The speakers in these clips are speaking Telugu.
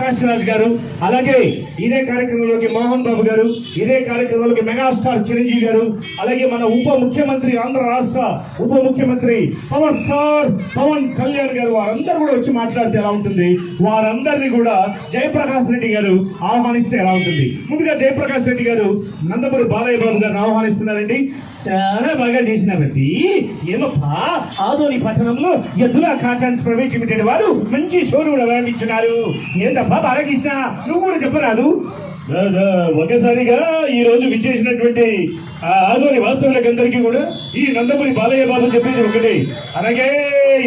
రాజ్ గారు అలాగే ఇదే కార్యక్రమంలోకి మోహన్ బాబు గారు ఇదే కార్యక్రమంలోకి మెగాస్టార్ చిరంజీవి గారు అలాగే మన ఉప ముఖ్యమంత్రి ఆంధ్ర రాష్ట్ర ఉప ముఖ్యమంత్రి పవర్ స్టార్ పవన్ కళ్యాణ్ గారు వారందరూ కూడా వచ్చి మాట్లాడితే ఎలా ఉంటుంది? వారందరినీ కూడా జయప్రకాష్ రెడ్డి గారు ఆహ్వానిస్తే ఎలా ఉంటుంది? ముందుగా జయప్రకాష్ రెడ్డి గారు నందమూరి బాలయ్య బాబు గారిని ఆహ్వానిస్తున్నారండి. చాలా బాగా చేసినారండి ఏమప్పా? ఆదోని పట్టణంలో ఎద్దుల కాటాన్స్ ప్రైవేట్ లిమిటెడ్ వారు మంచి షోరూమ్ ప్రారంభించినారు ఏంటప్పా? బాలకృష్ణ నువ్వు కూడా చెప్పరాదు దా, దా, ఒకేసారిగా ఈ రోజు విచ్చేసినటువంటి ఆ ఆదోని వాస్తవులకందరికీ కూడా ఈ నందమూరి బాలయ్య బాబు చెప్పేది ఒకటి. అలాగే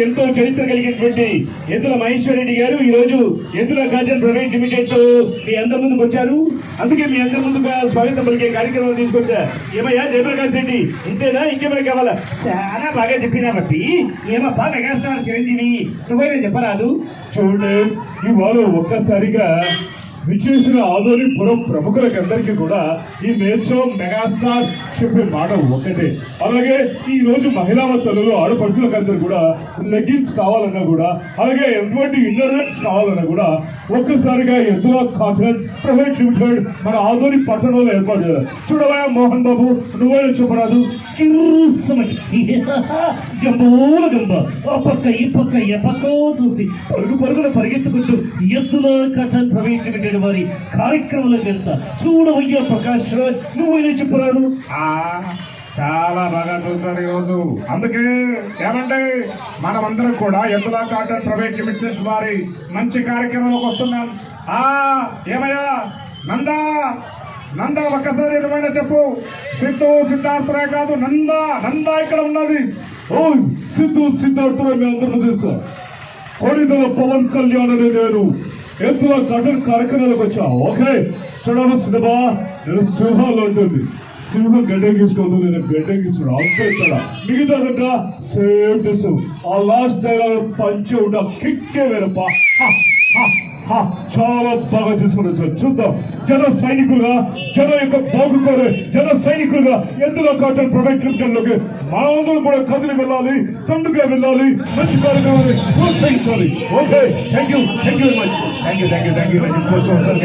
ఎంతో చరిత్ర కలిగినటువంటి ఎద్దుల మహేశ్వరరెడ్డి గారు ఈ రోజు ఎద్దుల గార్డెన్ ప్రైవేట్ లిమిటెడ్ మీ అందరి ముందుకు వచ్చారు. అందుకే మీ అందరి ముందుగా స్వాగతం పలికే కార్యక్రమం తీసుకొచ్చా. ఏమయ్యా జయప్రకాష్ రెడ్డి ఇంతేనా? ఇంకేమైనా కావాలా? చాలా బాగా చెప్పినాబట్టి ఏమప్పా మెగాస్టార్ చిరంజీవి నువ్వైనా చెప్పరాదు. చూడండి ఇవాళ ఒక్కసారిగా విచేసిన ఆదోని పురం ప్రముఖులకందరికీ కూడా ఈ మేచో మెగాస్టార్ చెప్పే మాట ఒకటే అలాగే ఈ రోజు మహిళా తల్లులు ఆడపడుచులకు కూడా లెగ్గిన్స్ కావాలన్నా కూడా అలాగే ఎటువంటి ఇన్నర్వెట్స్ కావాలన్నా కూడా ఒక్కసారిగా ఎదురా కాటన్ ప్రైవేట్ లిమిటెడ్ మన ఆదోని పట్టణంలో ఏర్పాటు చేయాలి చూడవా మోహన్ బాబు నువ్వే చెప్పరాదు కిరుసమని గంబ ఆ పక్క ఈ పక్క ఏ పక్క చూసి పరుగు పరుగున పరిగెత్తుకుంటూ ఎత్తుల కటన్ ప్రైవేట్ వారి కార్యక్రమంలోకి వెళ్తా. చూడవయ్యా ప్రకాష్ రాజ్ నువ్వైనా చెప్పరాదు. ఆ, చాలా బాగా చూస్తారు ఈరోజు. అందుకే ఏమంటే మనమందరం కూడా ఎందులో కాటన్ ప్రైవేట్ లిమిటెడ్స్ వారి మంచి కార్యక్రమంలోకి వస్తున్నాం. ఆ ఏమయ్యా? నందా! నందా ఒక్కసారి ఏమైనా చెప్పు. సిద్ధు సిద్ధార్థులే కాదు నందా! నందా ఇక్కడ ఉన్నది. ఓ సిద్ధు సిద్ధార్థులే మీ అందరూ తెలుసా కొడిదల పవన్ కళ్యాణ్ అనే నేను ఎత్తుల కటన్ కార్యక్రమాలకు వచ్చా. ఓకే చూడవలసినవా నేను సింహాలు ఉంటుంది శివుడు గడ్డెక్కించుకోదు నేను గడ్డెక్కించుకున్నాను అంతే కదా మిగతా దగ్గర సేమ్ టు ఆ లాస్ట్ పంచి ఉన్న కిక్కే వేరప్ప. చాలా బాగా తీసుకుని వచ్చారు చూద్దాం. జన సైనికులుగా జన యొక్క బాగుకోరే జన సైనికులుగా ఎందులో కాటన్ ప్రైవేట్ లిమిటెడ్లోకి మనందరం కూడా కదిలి వెళ్ళాలి తండ్రిగా వెళ్ళాలి మంచి కార్యక్రమాన్ని ప్రోత్సహించాలి. Okay. Thank you thank you very much thank you thank you thank you కొంచెం ఒకసారి